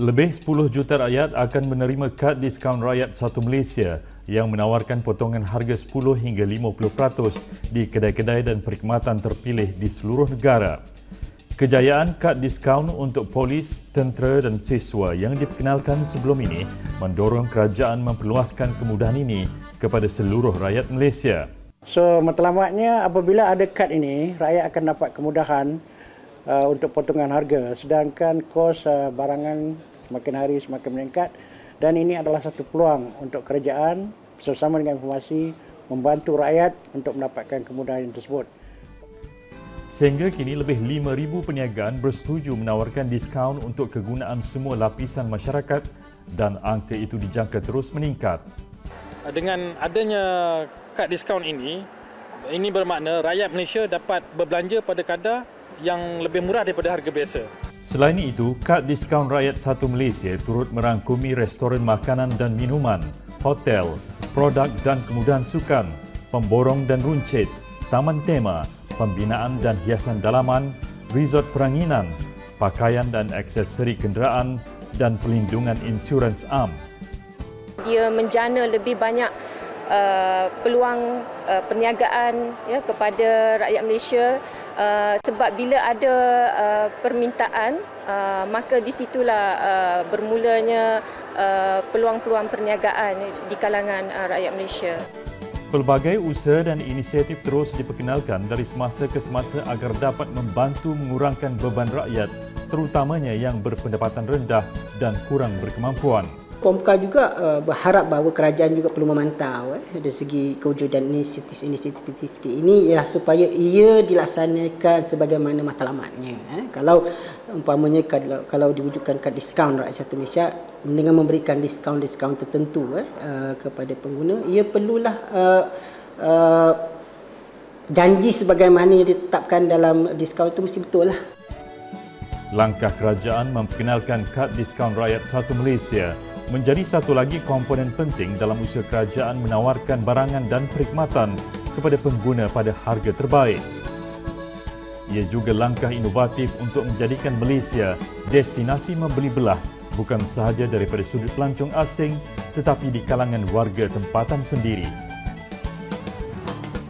Lebih 10 juta rakyat akan menerima kad diskaun rakyat satu Malaysia yang menawarkan potongan harga 10 hingga 50% di kedai-kedai dan perkhidmatan terpilih di seluruh negara. Kejayaan kad diskaun untuk polis, tentera dan siswa yang diperkenalkan sebelum ini mendorong kerajaan memperluaskan kemudahan ini kepada seluruh rakyat Malaysia. So matlamatnya apabila ada kad ini, rakyat akan dapat kemudahan uh, untuk potongan harga sedangkan kos uh, barangan semakin hari semakin meningkat dan ini adalah satu peluang untuk kerajaan bersama dengan informasi membantu rakyat untuk mendapatkan kemudahan tersebut. Sehingga kini lebih 5,000 perniagaan bersetuju menawarkan diskaun untuk kegunaan semua lapisan masyarakat dan angka itu dijangka terus meningkat. Dengan adanya kad diskaun ini, ini bermakna rakyat Malaysia dapat berbelanja pada kadar yang lebih murah daripada harga biasa. Selain itu, kad diskaun rakyat satu Malaysia turut merangkumi restoran makanan dan minuman, hotel, produk dan kemudahan sukan, pemborong dan runcit, taman tema, pembinaan dan hiasan dalaman, resort peranginan, pakaian dan aksesori kenderaan dan pelindungan insurans am. Dia menjana lebih banyak Uh, peluang uh, perniagaan ya kepada rakyat Malaysia uh, sebab bila ada uh, permintaan uh, maka di situlah uh, bermulanya uh, peluang-peluang perniagaan di kalangan uh, rakyat Malaysia. Pelbagai usaha dan inisiatif terus diperkenalkan dari semasa ke semasa agar dapat membantu mengurangkan beban rakyat terutamanya yang berpendapatan rendah dan kurang berkemampuan. POMKA juga uh, berharap bahawa kerajaan juga perlu memantau eh, dari segi kewujudan inisiatif-inisiatif ini ya supaya ia dilaksanakan sebagaimana matlamatnya. Eh. Kalau umpamanya kalau, kalau diwujudkan kad diskaun rakyat satu Malaysia dengan memberikan diskaun-diskaun tertentu eh, uh, kepada pengguna, ia perlulah uh, uh, janji sebagaimana yang ditetapkan dalam diskaun itu mesti betul lah. Langkah kerajaan memperkenalkan kad diskaun rakyat satu Malaysia menjadi satu lagi komponen penting dalam usaha kerajaan menawarkan barangan dan perkhidmatan kepada pengguna pada harga terbaik. Ia juga langkah inovatif untuk menjadikan Malaysia destinasi membeli belah bukan sahaja daripada sudut pelancong asing tetapi di kalangan warga tempatan sendiri.